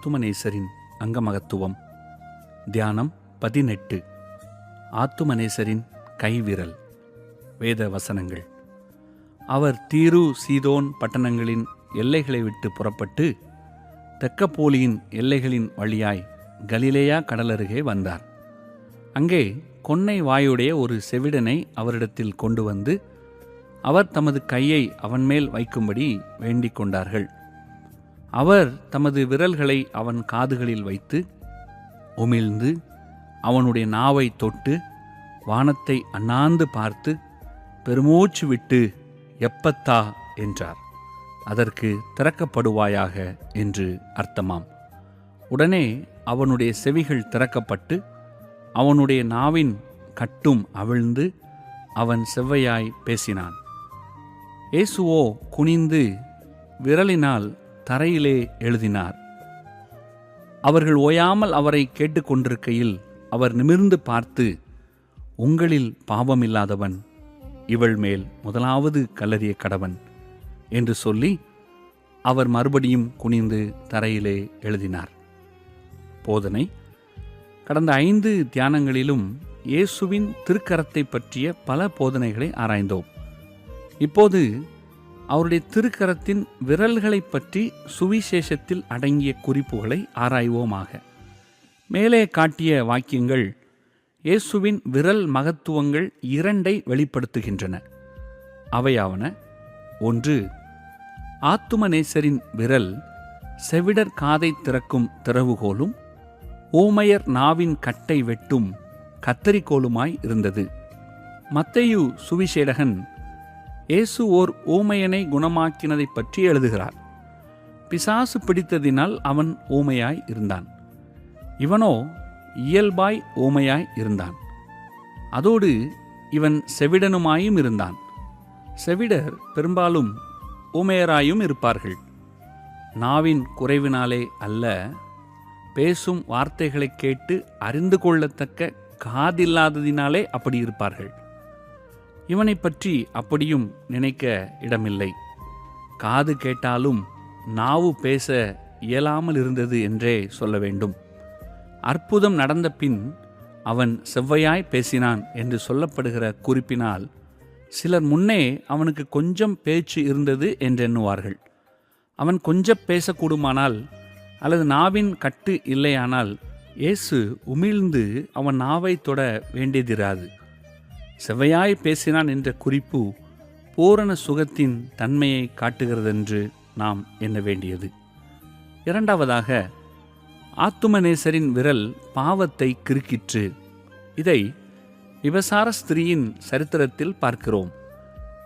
ஆத்துமநேசரின் அங்கமகத்துவம். தியானம் பதினெட்டு. ஆத்துமநேசரின் கைவிரல். வேத வசனங்கள் அவர் தீரு சீதோன் பட்டணங்களின் எல்லைகளை விட்டு புறப்பட்டு தெக்கப்போலியின் எல்லைகளின் வழியாய் கலிலேயா கடலருகே வந்தார். அங்கே கொன்னை வாயுடைய ஒரு செவிடனை அவரிடத்தில் கொண்டு வந்து அவர் தமது கையை அவன் மேல் வைக்கும்படி வேண்டிக் கொண்டார்கள். அவர் தமது விரல்களை அவன் காதுகளில் வைத்து உமிழ்ந்து அவனுடைய நாவை தொட்டு வானத்தை அண்ணாந்து பார்த்து பெருமூச்சு விட்டு எப்பத்தா? என்றார். அதற்கு திறக்கப்படுவாயாக என்று அர்த்தமாம். உடனே அவனுடைய செவிகள் திறக்கப்பட்டு அவனுடைய நாவின் கட்டும் அவிழ்ந்து அவன் செவ்வையாய் பேசினான். இயேசுவோ குனிந்து விரலினால் தரையிலே எழுதினார். அவர்கள் ஓயாமல் அவரை கேட்டுக்கொண்டிருக்கையில் அவர் நிமிர்ந்து பார்த்து உங்களில் பாவமில்லாதவன் இவள் மேல் முதலாவது கல்லறிய கடவன் என்று சொல்லி அவர் மறுபடியும் குனிந்து தரையிலே எழுதினார். போதனை கடந்த ஐந்து தியானங்களிலும் இயேசுவின் திருக்கரத்தை பற்றிய பல போதனைகளை ஆராய்ந்தோம். இப்போது அவருடைய திருக்கரத்தின் விரல்களைப் பற்றி சுவிசேஷத்தில் அடங்கிய குறிப்புகளை ஆராய்வோமாக. மேலே காட்டிய வாக்கியங்கள் இயேசுவின் விரல் மகத்துவங்கள் இரண்டை வெளிப்படுத்துகின்றன. அவையாவன ஒன்று ஆத்துமநேசரின் விரல் செவிடர் காதை திறக்கும் திறவுகோலும் ஓமையர் நாவின் கட்டை வெட்டும் கத்தரிக்கோலுமாய் இருந்தது. மத்தையு சுவிசேடகன் இயேசு ஓர் ஊமையனை குணமாக்கினதைப் பற்றி எழுதுகிறார். பிசாசு பிடித்ததினால் அவன் ஊமையாய் இருந்தான். இவனோ இயல்பாய் ஊமையாய் இருந்தான். அதோடு இவன் செவிடனுமாயும் இருந்தான். செவிடர் பெரும்பாலும் ஊமையராயும் இருப்பார்கள். நாவின் குறைவினாலே அல்ல பேசும் வார்த்தைகளை கேட்டு அறிந்து கொள்ளத்தக்க காதில்லாததினாலே அப்படி இருப்பார்கள். இவனை பற்றி அப்படியும் நினைக்க இடமில்லை. காது கேட்டாலும் நாவு பேச இயலாமல் இருந்தது என்றே சொல்ல வேண்டும். அற்புதம் நடந்த பின் அவன் செவ்வையாய் பேசினான் என்று சொல்லப்படுகிற குறிப்பினால் சிலர் முன்னே அவனுக்கு கொஞ்சம் பேச்சு இருந்தது என்றெண்ணுவார்கள். அவன் கொஞ்சம் பேசக்கூடுமானால் அல்லது நாவின் கட்டு இல்லையானால் இயேசு உமிழ்ந்து அவன் நாவை தொட வேண்டியதிராது. செவ்வையாய் பேசினான் என்ற குறிப்பு பூரண சுகத்தின் தன்மையை காட்டுகிறதென்று நாம் எண்ண வேண்டியது. இரண்டாவதாக ஆத்துமநேசரின் விரல் பாவத்தை கிறுக்கிற்று. இதை விபசார ஸ்திரீயின் சரித்திரத்தில் பார்க்கிறோம்.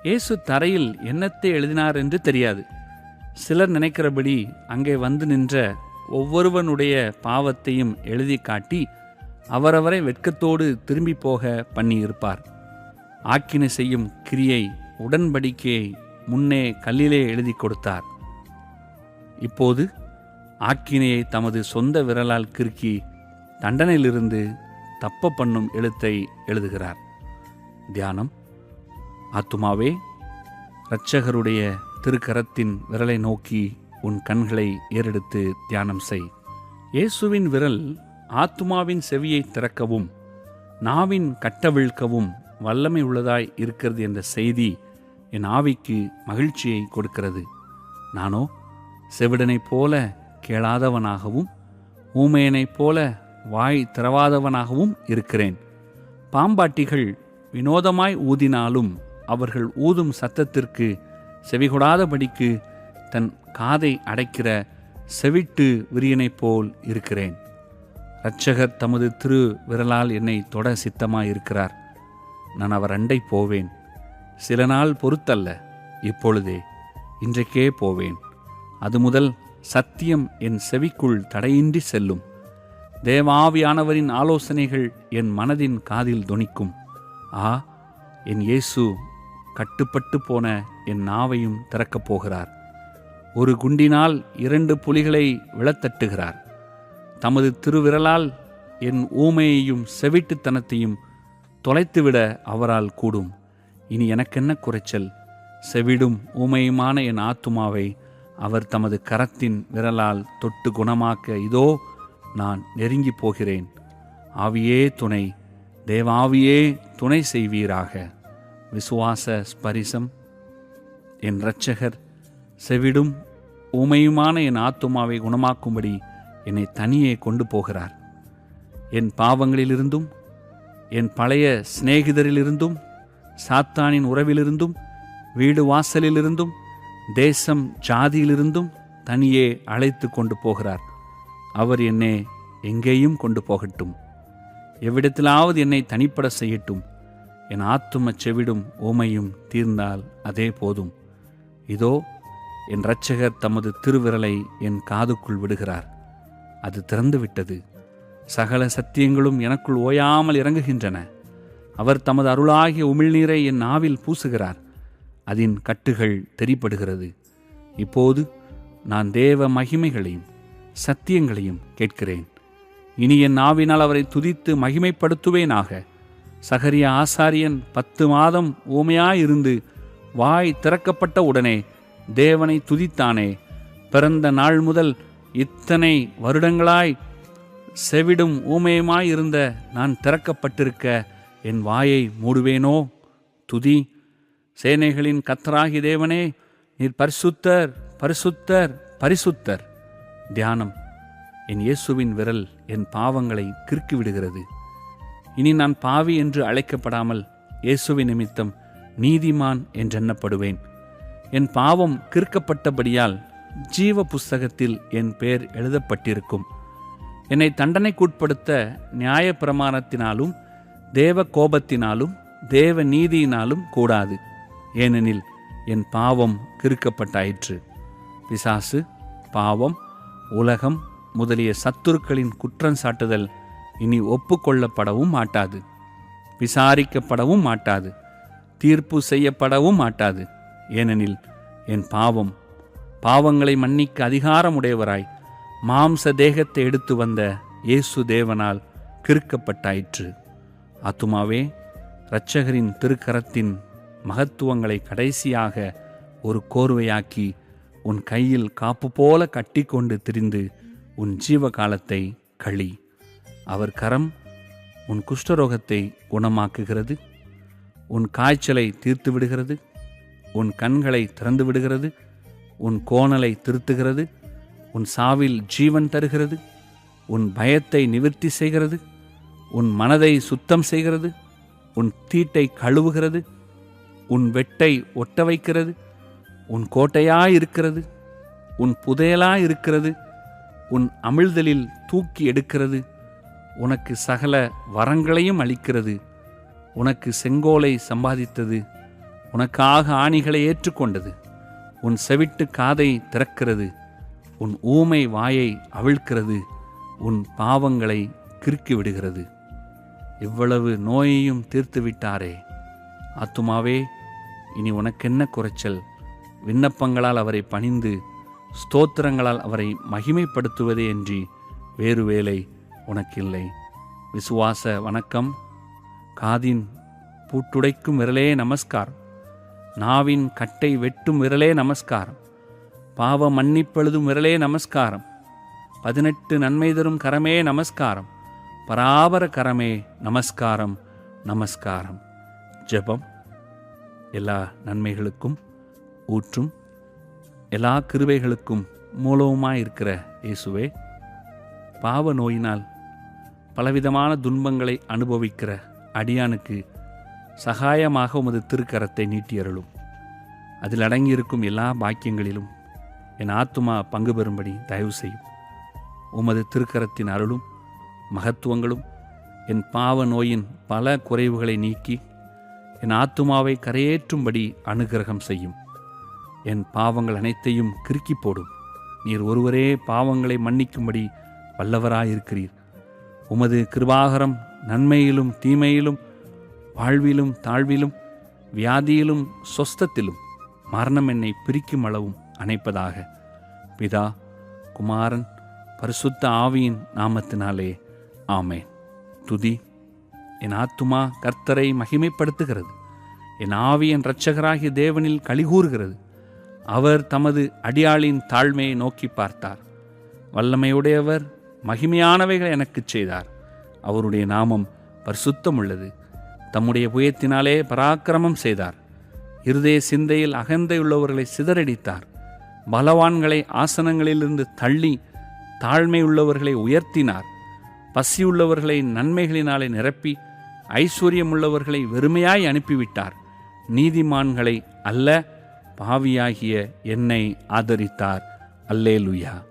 இயேசு தரையில் என்னத்தை எழுதினார் என்று தெரியாது. சிலர் நினைக்கிறபடி அங்கே வந்து நின்ற ஒவ்வொருவனுடைய பாவத்தையும் எழுதி காட்டி அவரவரை வெட்கத்தோடு திரும்பி போக பண்ணியிருப்பார். ஆக்கினை செய்யும் கிரியை உடன்படிக்கையை முன்னே கல்லிலே எழுதி கொடுத்தார். இப்போது ஆக்கினையை தமது சொந்த விரலால் கிறுக்கி தண்டனையிலிருந்து தப்ப பண்ணும் எழுத்தை எழுதுகிறார். தியானம். ஆத்துமாவே இரட்சகருடைய திருக்கரத்தின் விரலை நோக்கி உன் கண்களை ஏறெடுத்து தியானம் செய். இயேசுவின் விரல் ஆத்துமாவின் செவியை திறக்கவும் நாவின் கட்டவிழ்க்கவும் வல்லமை உள்ளதாய் இருக்கிறது என்ற செய்தி என் ஆவிக்கு மகிழ்ச்சியை கொடுக்கிறது. நானோ செவிடனைப் போல கேளாதவனாகவும் ஊமையனைப் போல வாய் திறவாதவனாகவும் இருக்கிறேன். பாம்பாட்டிகள் வினோதமாய் ஊதினாலும் அவர்கள் ஊதும் சத்தத்திற்கு செவிகொடாதபடிக்கு தன் காதை அடைக்கிற செவிட்டு விரியனைப் போல் இருக்கிறேன். இரட்சகர் தமது திரு விரலால் என்னை தொட சித்தமாயிருக்கிறார். நான் அவர் அண்டை போவேன். சில நாள் பொறுத்தல்ல இப்பொழுதே இன்றைக்கே போவேன். அது முதல் சத்தியம் என் செவிக்குள் தடையின்றி செல்லும். தேவாவியானவரின் ஆலோசனைகள் என் மனதின் காதில் தொனிக்கும் ஆ என் இயேசு கட்டுப்பட்டு போன என் நாவையும் திறக்கப் போகிறார். ஒரு குண்டினால் இரண்டு புலிகளை விழத்தட்டுகிறார். தமது திருவிரலால் என் ஊமையையும் செவிட்டுத்தனத்தையும் தொலைத்துவிட அவரால் கூடும். இனி எனக்கென்ன குறைச்சல்? செவிடும் ஊமையுமான என் ஆத்துமாவை அவர் தமது கரத்தின் விரலால் தொட்டு குணமாக்க இதோ நான் நெருங்கி போகிறேன். ஆவியே துணை தேவாவியே துணை செய்வீராக. விசுவாச ஸ்பரிசம். என் இரட்சகர் செவிடும் ஊமையுமான என் ஆத்துமாவை குணமாக்கும்படி என்னை தனியே கொண்டு போகிறார். என் பாவங்களிலிருந்தும் என் பழைய சிநேகிதரிலிருந்தும் சாத்தானின் உறவிலிருந்தும் வீடு வாசலிலிருந்தும் தேசம் ஜாதியிலிருந்தும் தனியே அழைத்து கொண்டு போகிறார். அவர் என்னை எங்கேயும் கொண்டு போகட்டும். எவ்விடத்திலாவது என்னை தனிப்பட செய்யட்டும். என் ஆத்தும செவிடும் ஊமையும் தீர்ந்தால் அதே போதும். இதோ என் இரட்சகர் தமது திருவிரலை என் காதுக்குள் விடுகிறார். அது திறந்து விட்டது சகல சத்தியங்களும் எனக்குள் ஓயாமல் இறங்குகின்றன. அவர் தமது அருளாகிய உமிழ்நீரை என் நாவில் பூசுகிறார். அதன் கட்டுகள் தெரிப்படுகிறது இப்போது நான் தேவ மகிமைகளையும் சத்தியங்களையும் கேட்கிறேன். இனி என் நாவினால் அவரை துதித்து மகிமைப்படுத்துவேனாக. சகரிய ஆசாரியன் பத்து மாதம் ஊமையாயிருந்து வாய் திறக்கப்பட்ட உடனே தேவனை துதித்தானே. பிறந்த நாள் முதல் இத்தனை வருடங்களாய் செவிடும் ஊமையுமாயிருந்த நான் திறக்கப்பட்டிருக்க என் வாயை மூடுவேனோ? துதி. சேனைகளின் கத்தராகி தேவனே நீர் பரிசுத்தர் பரிசுத்தர் பரிசுத்தர். தியானம். என் இயேசுவின் விரல் என் பாவங்களை கிறுக்கிவிடுகிறது. இனி நான் பாவி என்று அழைக்கப்படாமல் இயேசுவின் நிமித்தம் நீதிமான் என்றெண்ணப்படுவேன். என் பாவம் கிறுக்கப்பட்டபடியால் ஜீவ புஸ்தகத்தில் என் பெயர் எழுதப்பட்டிருக்கும். என்னை தண்டனைக்குட்படுத்த நியாய பிரமாணத்தினாலும் தேவ கோபத்தினாலும் தேவ நீதியினாலும் கூடாது. ஏனெனில் என் பாவம் கிறுக்கப்பட்டாயிற்று. பிசாசு பாவம் உலகம் முதலிய சத்துருக்களின் குற்றம் சாட்டுதல் இனி ஒப்புக்கொள்ளப்படவும் மாட்டாது. விசாரிக்கப்படவும் மாட்டாது. தீர்ப்பு செய்யப்படவும் மாட்டாது. ஏனெனில் என் பாவம் பாவங்களை மன்னிக்க அதிகாரமுடையவராய் மாம்ச தேகத்தை எடுத்து வந்த இயேசு தேவனால் கிறுக்கப்பட்டாயிற்று. ஆத்துமாவே இரட்சகரின் திருக்கரத்தின் மகத்துவங்களை கடைசியாக ஒரு கோர்வையாக்கி உன் கையில் காப்பு போல கட்டிக்கொண்டு திரிந்து உன் ஜீவ காலத்தை களி அவர் கரம் உன் குஷ்டரோகத்தை குணமாக்குகிறது. உன் காய்ச்சலை தீர்த்து விடுகிறது உன் கண்களை திறந்து விடுகிறது உன் கோணலை திருத்துகிறது. உன் சாவில் ஜீவன் தருகிறது உன் பயத்தை நிவர்த்தி செய்கிறது உன் மனதை சுத்தம் செய்கிறது உன் தீட்டை கழுவுகிறது உன் வெட்டை ஒட்ட வைக்கிறது உன் கோட்டையாயிருக்கிறது உன் புதையலாயிருக்கிறது உன் அமிழ்தலில் தூக்கி எடுக்கிறது உனக்கு சகல வரங்களையும் அளிக்கிறது உனக்கு செங்கோலை சம்பாதித்தது உனக்காக ஆணிகளை ஏற்றுக்கொண்டது உன் செவிட்டு காதை திறக்கிறது. உன் ஊமை வாயை அவிழ்க்கிறது உன் பாவங்களை கிறுக்கி விடுகிறது. இவ்வளவு நோயையும் தீர்த்து விட்டாரே. ஆத்துமாவே இனி உனக்கென்ன குறைச்சல்? விண்ணப்பங்களால் அவரை பணிந்து ஸ்தோத்திரங்களால் அவரை மகிமைப்படுத்துவதே அன்றி வேறு வேலை உனக்கில்லை. விசுவாச வணக்கம். காதின் பூட்டுடைக்கும் விரலே நமஸ்கார் நாவின் கட்டை வெட்டும் விரலே நமஸ்காரம். பாவ மன்னிப்பெழுதும் விரலே நமஸ்காரம். பதினெட்டு நன்மை தரும் கரமே நமஸ்காரம். பராபர கரமே நமஸ்காரம் நமஸ்காரம். ஜெபம் எல்லா நன்மைகளுக்கும் ஊற்றும் எல்லா கிருவைகளுக்கும் மூலவுமாய் இருக்கிற இயேசுவே பாவ நோயினால் பலவிதமான துன்பங்களை அனுபவிக்கிற அடியானுக்கு சகாயமாக உமது திருக்கரத்தை நீட்டியருளும். அதில் அடங்கியிருக்கும் எல்லா பாக்கியங்களிலும் என் ஆத்துமா பங்கு பெறும்படி தயவு செய்யும். உமது திருக்கரத்தின் அருளும் மகத்துவங்களும் என் பாவ நோயின் பல குறைவுகளை நீக்கி என் ஆத்துமாவை கரையேற்றும்படி அனுகிரகம் செய்யும். என் பாவங்கள் அனைத்தையும் கிறுக்கி போடும். நீர் ஒருவரே பாவங்களை மன்னிக்கும்படி வல்லவராயிருக்கிறீர். உமது கிருபாகரம் நன்மையிலும் தீமையிலும் வாழ்விலும் தாழ்விலும் வியாதியிலும் சொஸ்தத்திலும் மரணம் என்னை பிரிக்கும் அளவும். அணைப்பதாக. பிதா குமாரன் பரிசுத்த ஆவியின் நாமத்தினாலே ஆமேன். துதி. என் ஆத்துமா கர்த்தரை மகிமைப்படுத்துகிறது. என் ஆவி என் இரட்சகராகிய தேவனில் கலிகூறுகிறது அவர் தமது அடியாளின் தாழ்மையை நோக்கி பார்த்தார். வல்லமையுடையவர் மகிமையானவைகளை எனக்குச் செய்தார். அவருடைய நாமம் பரிசுத்தம் உள்ளது தம்முடைய புயத்தினாலே பராக்கிரமம் செய்தார். இருதய சிந்தையில் அகந்தை உள்ளவர்களை சிதறடித்தார். பலவான்களை ஆசனங்களிலிருந்து தள்ளி தாழ்மை உள்ளவர்களை உயர்த்தினார். பசியுள்ளவர்களை நன்மைகளினாலே நிரப்பி ஐஸ்வர்யமுள்ளவர்களை வெறுமையாய் அனுப்பிவிட்டார். நீதிமான்களை அல்ல பாவியாகிய என்னை ஆதரித்தார். அல்லேலுயா.